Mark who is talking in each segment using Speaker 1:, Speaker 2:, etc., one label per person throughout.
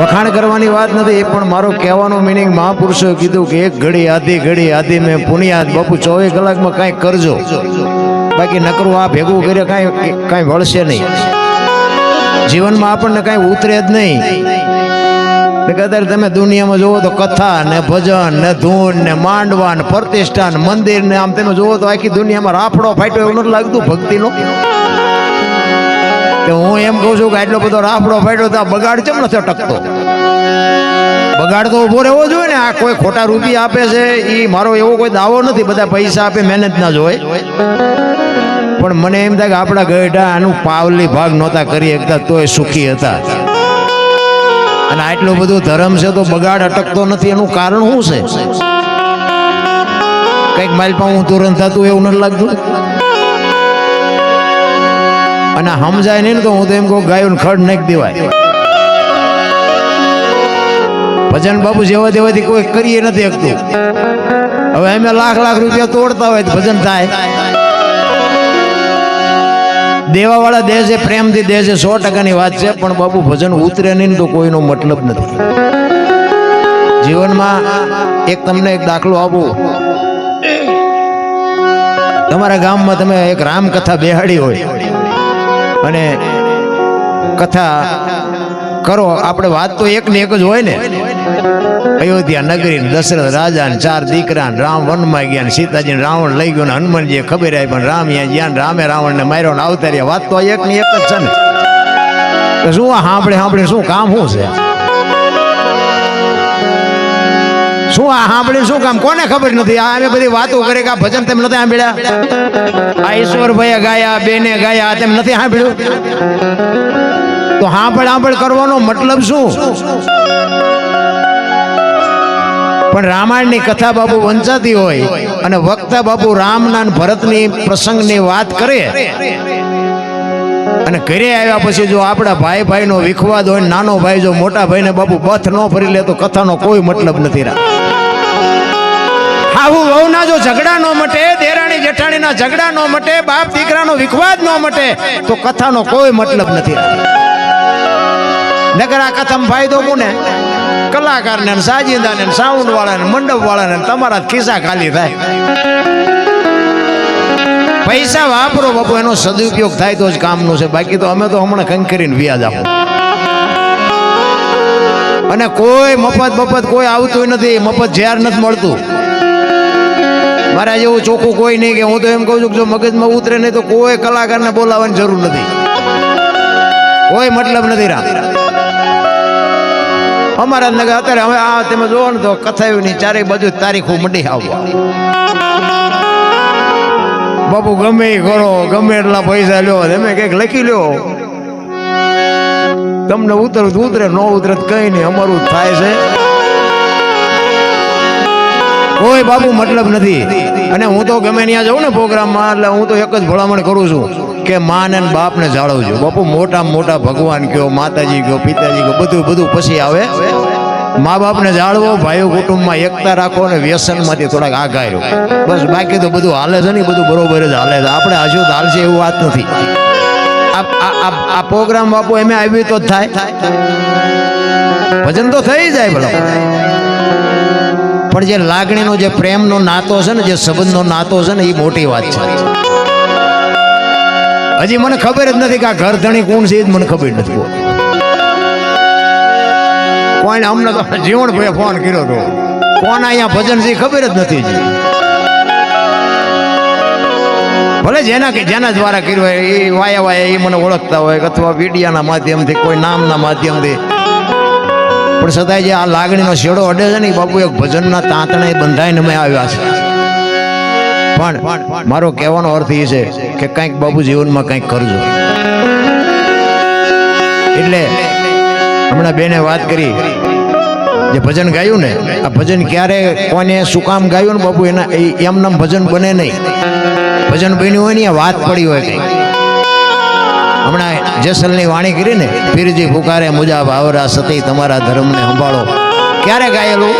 Speaker 1: વખાણ કરવાની વાત નથી, પણ મારો કહેવાનો મિનિંગ મહાપુરુષોએ કીધું કે એક ઘડી, આધી ઘડી, આધી મેં પુણ્યાત બાપુ, ચોવીસ કલાકમાં કાંઈ કરજો. બાકી નકરું આ ભેગું કરે કાંઈ કાંઈ વળશે નહીં. જીવનમાં આપણને કાંઈ ઉતરે જ નહીં. અત્યારે તમે દુનિયામાં જુઓ તો કથા ને ભજન ને ધૂન ને માંડવા ને પ્રતિષ્ઠા ને મંદિર ને આમ તમે જુઓ તો આખી દુનિયામાં રાફડો ફાટ્યો એવું નથી લાગતું ભક્તિનો? કે હું એમ કહું છું કે આટલો બધો રાફડો ફાટ્યો તો બગાડ કેમ નથી અટકતો? બગાડ તો ઊભો રહેવો જોઈએ ને. આ કોઈ ખોટા રૂપિયા આપે છે એ મારો એવો કોઈ દાવો નથી. બધા પૈસા આપે, મહેનત ના જ પણ મને એમ થાય કે આપણા ગયઢા આનું પાવલી ભાગ નહોતા કરી શકતા, તોય સુખી હતા. અને આટલું બધું ધર્મ છે તો બગાડ અટકતો નથી. એનું કારણ શું છે? કંઈક માઇલ હું તુરંત થતું એવું નથી લાગતું? અને સમજાય નહીં તો હું તો એમ કહું, ગાયો ખડ નાખી દેવાય. ભજન બાબુ જેવા દેવાથી કોઈ કરીએ નથી શકતું હવે અમે લાખ લાખ રૂપિયા તોડતા હોય ભજન થાય. દેવાવાળા દે છે, પ્રેમથી દે છે, સો ટકાની વાત છે, પણ બાબુ ભજન ઉતરે નહીં તો કોઈનો મતલબ નથી. જીવનમાં એક તમને એક દાખલો આપું. તમારા ગામમાં તમે એક રામકથા બેહાડી હોય. અને કથા કરો. આપણે વાત તો એક ને એક જ હોય ને. અયોધ્યા નગરી દશરથ રાજા ને ચાર દીકરા રામ વનમાં ગયા સીતાજી રાવણ લઈ ગયો ને હનુમાનજી ખબર આવી પણ રામ અહીંયા ગયા રામે રાવણ ને માર્યો ને અવતાર્યા વાત તો એક ને એક જ છે ને. શું સાંભળે સાંભળે, શું કામ શું છે? શું આ સાંભળ્યું? શું કામ? કોને ખબર નથી? આ અમે બધી વાતો કરે કે આ ભજન તેમ નથી સાંભળ્યા? આ ઈશ્વરભાઈએ ગાયા, બેને ગાયા, તેમ નથી સાંભળ્યું? તો સાંભળ સાંભળ કરવાનો મતલબ શું? પણ રામાયણની કથા બાપુ વંચાતી હોય અને વક્તા બાપુ રામના ભરતની પ્રસંગની વાત કરે અને ઘરે આવ્યા પછી જો આપણા ભાઈ ભાઈનો વિખવાદ હોય ને નાનો ભાઈ જો મોટા ભાઈને બાપુ બથ ન ફરી લે તો કથાનો કોઈ મતલબ નથી રાખ આવું વહુના જો ઝઘડા નો મટે, દેરાણી જેઠાણીના ઝઘડા નો મટે, બાપ દીકરાનો વિખવાદ ન મટે, તો કથાનો કોઈ મતલબ નથી નગર આ કથામાં ફાયદો કોને? કલાકારને ને સાજિંદાને ને સાઉન્ડ વાળાને મંડપ વાળાને ને તમારા ખિસ્સા ખાલી થાય. પૈસા વાપરો બાપુ, એનો સદુપયોગ થાય તો જ કામનું છે. બાકી તો અમે તો હમણાં કંકરીને વ્યાજ આપો. અને કોઈ મફત મફત કોઈ આવતું નથી, મફત ઝેર નથી મળતું. મારા જેવું ચોખ્ખું કોઈ નહીં કે હું તો એમ કહું છું કે જો મગજમાં ઉતરે નહીં તો કોઈ કલાકારને બોલાવવાની જરૂર નથી. કોઈ મતલબ નથી રામ. અમારા નગર અત્યારે હવે આ તમે જોવો ને તો કથાયુની ચારે બાજુ તારીખો મંડી આવવા. બાપુ ગમે કરો, ગમે એટલા પૈસા લ્યો તમે કંઈક લખી લ્યો. તમને ઉતરવું તો ઉતરે, ન ઉતરે કઈ નહીં, અમારું થાય છે. કોઈ બાપુ મતલબ નથી. અને હું તો ગમે ત્યાં જાઉં ને પ્રોગ્રામમાં, એટલે હું તો એક જ ભલામણ કરું છું કે માં અને બાપને જાળવજો. બાપુ મોટા મોટા ભગવાન કયો, માતાજી કયો, પિતાજી કયો, બધું બધું પછી આવે. મા બાપને જાળવો, ભાઈઓ કુટુંબમાં એકતા રાખો અને વ્યસનમાંથી થોડાક આઘા બસ બાકી તો બધું હાલે છે ને બધું બરોબર જ હાલે છે. આપણે હજુ હાલશે એવું વાત નથી. આ પ્રોગ્રામ બાપુ એમ આવી તો થાય. ભજન તો થઈ જાય ભલા. પણ જે લાગણીનો જે પ્રેમનો નાતો છે ને, જે સંબંધનો નાતો છે ને, એ મોટી વાત છે. હજી મને ખબર જ નથી કે આ ઘર ધણી કોણ છે, એ જ મને ખબર નથી કોઈને અમને તો જીવણ ભાઈ ફોન કર્યો હતો કોણ અહીંયા ભજન છે ખબર જ નથી ભલે જેના કે જેના દ્વારા કર્યું હોય, એ વાયા વાયા એ મને ઓળખતા હોય અથવા મીડિયાના માધ્યમથી, કોઈ નામના માધ્યમથી. પણ છતાંય જે આ લાગણીનો શેડો અડે છે ને બાપુ એક ભજનના તાંતણે બંધાઈને અમે આવ્યા છે. પણ મારો કહેવાનો અર્થ એ છે કે કંઈક બાપુ જીવનમાં કંઈક કરજો. એટલે હમણાં બેને વાત કરી, જે ભજન ગાયું ને, આ ભજન ક્યારે, કોને, શું કામ ગાયું ને બાપુ, એના, એ એમનામ ભજન બને નહીં. ભજન બન્યું હોય ને વાત પડી હોય કંઈક હમણાં જેસલની વાણી કરી ને, પીરજી પુકારે મુજા ભાવરા સતી તમારા ધર્મને સંભાળો. ક્યારે ગાયેલું?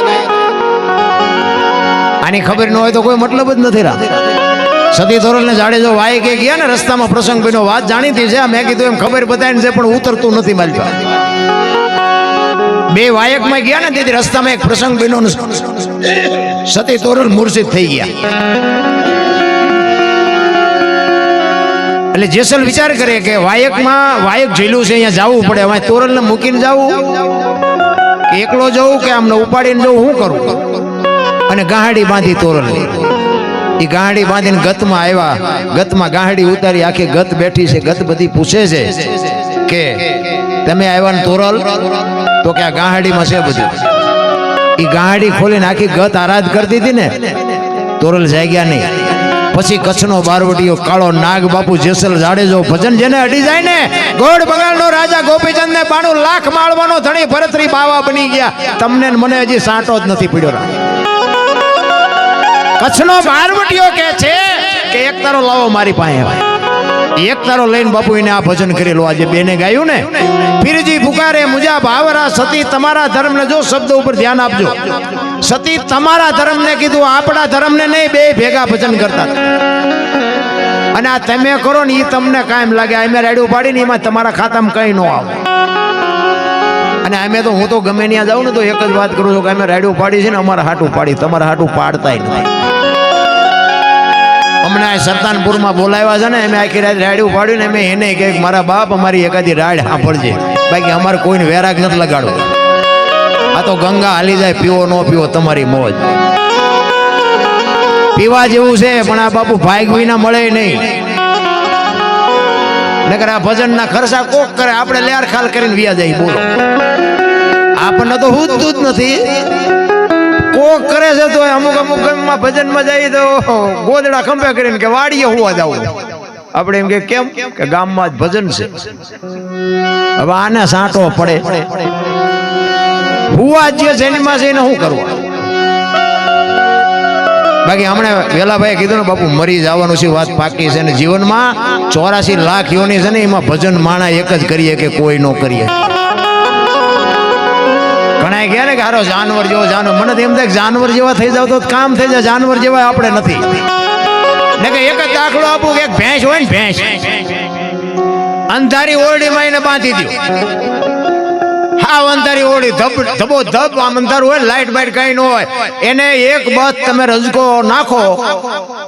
Speaker 1: આની ખબર ન હોય તો કોઈ મતલબ જ નથી રા સતી ધોરણને જાડેજો વાય કે ગયા ને, રસ્તામાં પ્રસંગ બન્યો, વાત જાણીતી છે મેં કીધું એમ ખબર બતાવીને છે, પણ ઉતરતું નથી મારી બે વાયકમાં ગયા ને તેથી રસ્તામાં એક પ્રસંગ બન્યો સતી તોરલ મૂર્છિત થઈ ગયા. એટલે જેસલ વિચાર કરે કે વાયકમાં, વાયક ઝીલું છે, અહીંયા જવું પડે. હવે તોરલને મૂકીને જવું. એકલો જવું કે આમને ઉપાડીને જવું શું કરું? અને ગાહડી બાંધી તોરલ એ ગાહડી બાંધીને ગતમાં આવ્યા. ગતમાં ગાહડી ઉતારી, આખી ગત બેઠી છે. ગત બધી પૂછે છે કે તમે આવ્યા તોરલ, તો કે આ ગાહડીમાં છે બધું. એ ગાહડી ખોલીને આખી ગત આરાધ કરતી હતી ને, તોરલ જાગ્યા નહીં. પછી કચ્છનો બારવટીયો કાળો નાગ બાપુ જેસલ જાડેજો ભજન જેને અડી જાય ને, ગોળ બંગાળનો રાજા ગોપીચંદ ને બાણું લાખ માળવાનો ધણી ભરતરી બાવા બની ગયા. તમને મને હજી સાંટો જ નથી પીડ્યો કચ્છનો બારવટીયો કે છે કે એક તારો લાવો મારી પાસે એક તારો લઈને બાપુ એને આ ભજન કરેલું. આજે બેને ગાયું ને? પીરજી પુકારે મુજા ભાવરા સતી તમારા ધર્મને જો શબ્દ ઉપર ધ્યાન આપજો. સતી તમારા ધર્મને કીધું, આપણા ધર્મને નહીં, બે ભેગા ભજન કરતા. અને આ તમે કરો ને એ તમને કાયમ લાગે. અમે રેડિયો પાડીને એમાં તમારા ખાતામાં કઈ ન આવે. અને અમે તો, હું તો ગમે ત્યાં જાઉં ને તો એક જ વાત કરું છું કે અમે રેડિયો પાડી છે ને અમારા હાટું પાડી. તમારા હાટું પાડતાય નથી. અમને આ બોલાવ્યા છે ને, અમે આખી રાત રાડ્યું પાડ્યું ને, અમે એને કે મારા બાપ અમારી એકાદી રાડ સાંભળજે. બાકી અમારે કોઈને વેરાગ નથી લગાડવું. આ તો ગંગા હાલી જાય, પીવો ન પીવો, તમારી મોજ. પીવા જેવું છે, પણ આ બાપુ ભાઈ વિના મળે નહીં. નકર આ ભજનના ખર્ચા કોક કરે, આપણે લેર ખાલ કરીને વ્યા જાય, બોલો. આપણને તો હું જ નથી. કોક કરે છે તો અમુક અમુક ગામમાં ભજનમાં જાય તો ગોદડા ખંભે કરીને કે વાડીએ હોવા જાવ. આપણે એમ કે કેમ? કે ગામમાં જ ભજન છે. હવે આને સાંટો પડે. હુવા જે જેનીમાં છે એને શું કરવું? બાકી હમણાં વેલાભાઈ કીધું ને, બાપુ, મરી જવાનું છે, વાત પાકી છે ને જીવનમાં ચોરાસી લાખ યોની છે ને, એમાં ભજન માણા એક જ કરીએ કે કોઈ ન કરીએ. ઘણા કહે હારો જાનવર જેવો જાનવર. મને એમ થાય જાનવર જેવા થઈ જાવ તો કામ થઈ જાય, જાનવર જેવા આપણે નથી. ને કે એક જ દાખલો આપું કે એક ભેંસ હોય ને ભેંસ. અંધારી ઓરડીમાં એને બાંધી દીધું હા, અંધારી ઓરડી ધબ ધબો ધબ આમ અંધારું હોય લાઈટ બાઈટ કઈ ન હોય. એને એક બસ તમે રજકો નાખો,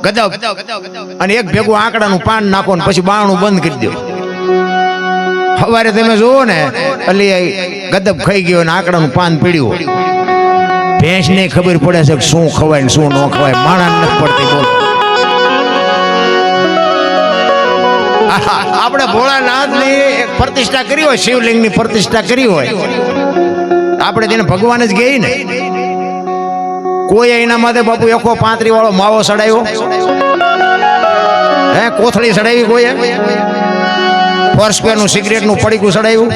Speaker 1: ગદબ. અને એક ભેગું આંકડાનું પાન નાખો ને પછી બાણું બંધ કરી દો સવારે તમે જુઓ ને એટલે ગદબ ખાઈ ગયો ને આંકડાનું પાન પીડ્યું ભેંસ ને ખબર પડે છે કે શું ખવાય ને શું ન ખવાય, માણસ નથી પડતી બોલો. આપણે ભોળાનાથની એક પ્રતિષ્ઠા કરી હોય, શિવલિંગની પ્રતિષ્ઠા કરી હોય. આપણે તેને ભગવાન જ ગઈ ને, કોઈ એના માટે બાપુ એકો પાંત્રી વાળો માવો સડાયો? હે, કોથળી સડાવી કોઈએ ફર્સ્ટ પેનું સિગરેટનું પડીકું સડાવ્યું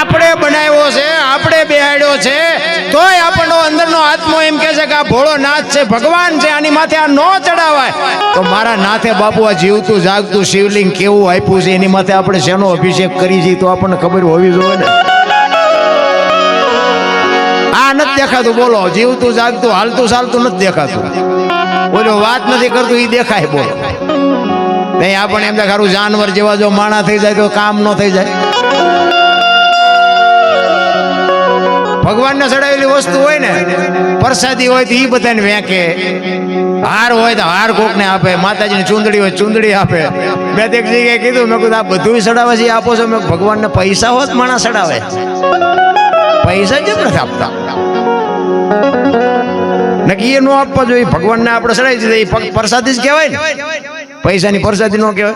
Speaker 1: આપણે બનાવ્યો છે, આપણે બેહાડ્યો છે, તોય આપણનો અંદરનો આત્મો એમ કહે છે કે આ ભોળો નાથ છે, ભગવાન છે, આની માથે આ ન ચડાવાય. તો મારા નાથે બાપુ આ જીવતું જાગતું શિવલિંગ કેવું આપ્યું છે? એની માથે આપણે શેનો અભિષેક કરી છીએ તો આપણને ખબર હોવી જોઈએ ને. આ નથી દેખાતું, બોલો. જીવતું, જાગતું, હાલતું, ચાલતું નથી દેખાતું. બોલો વાત નથી કરતું એ દેખાય, બોલો. નહીં આપણે એમ થાય ખરું જાનવર જેવા જો માણા થઈ જાય તો કામ ન થઈ જાય. ભગવાનને ચડાવેલી વસ્તુ હોય ને, પ્રસાદી હોય તો એ બધાને વેંકે. હાર હોય તો હાર કોકને આપે, માતાજીની ચૂંદડી હોય ચૂંદડી આપે. મેં એક જગ્યાએ કીધું, મેં કીધું, આ બધું ચડાવે છે આપો છો. મેં ભગવાનને પૈસા હોત માણસ ચડાવે. પૈસા કેમ નથી આપતા? નક્કી એ નો આપવા જોઈએ, ભગવાનને આપણે ચડાવી દીધા એ પ્રસાદી જ કહેવાય ને. પૈસાની પ્રસાદી નો કહેવાય.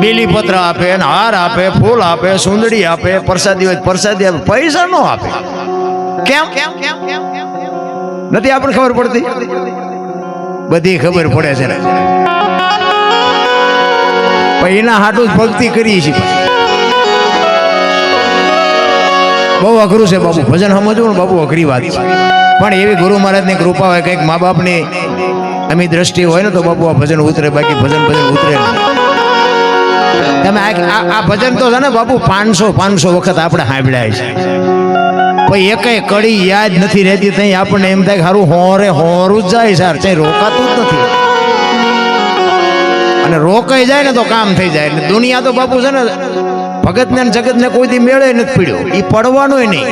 Speaker 1: બીલી પત્ર આપે, હાર આપે, ફૂલ આપે, સુંદડી આપે, પ્રસાદી હોય પ્રસાદી આપે, પૈસા નો આપે. કેમ? નથી આપણને ખબર પડતી? બધી ખબર પડે છે એના હાટું જ ભક્તિ કરીએ છીએ બહુ અઘરું છે બાપુ. ભજન સમજવું ને બાપુ, અઘરી વાત છે. પણ એવી ગુરુ મહારાજની કૃપા હોય કંઈક મા બાપની અમી દ્રષ્ટિ હોય ને તો બાપુ આ ભજન ઉતરે, બાકી ભજન ભજન ઉતરે તમે આ ભજન તો છે ને બાપુ પાંચસો પાંચસો વખત આપણે સાંભળ્યા છે. કોઈ એકેય કડી યાદ નથી રહેતી ત્યાં આપણને એમ થાય કે હારું હોરે જ જાય સાર ત્યાં રોકાતું જ નથી. અને રોકાઈ જાય ને તો કામ થઈ જાય. ને દુનિયા તો બાપુ છે ને ભગતને જગતને કોઈ દી મેળે નથી પીડ્યો. એ પડવાનોય નહીં.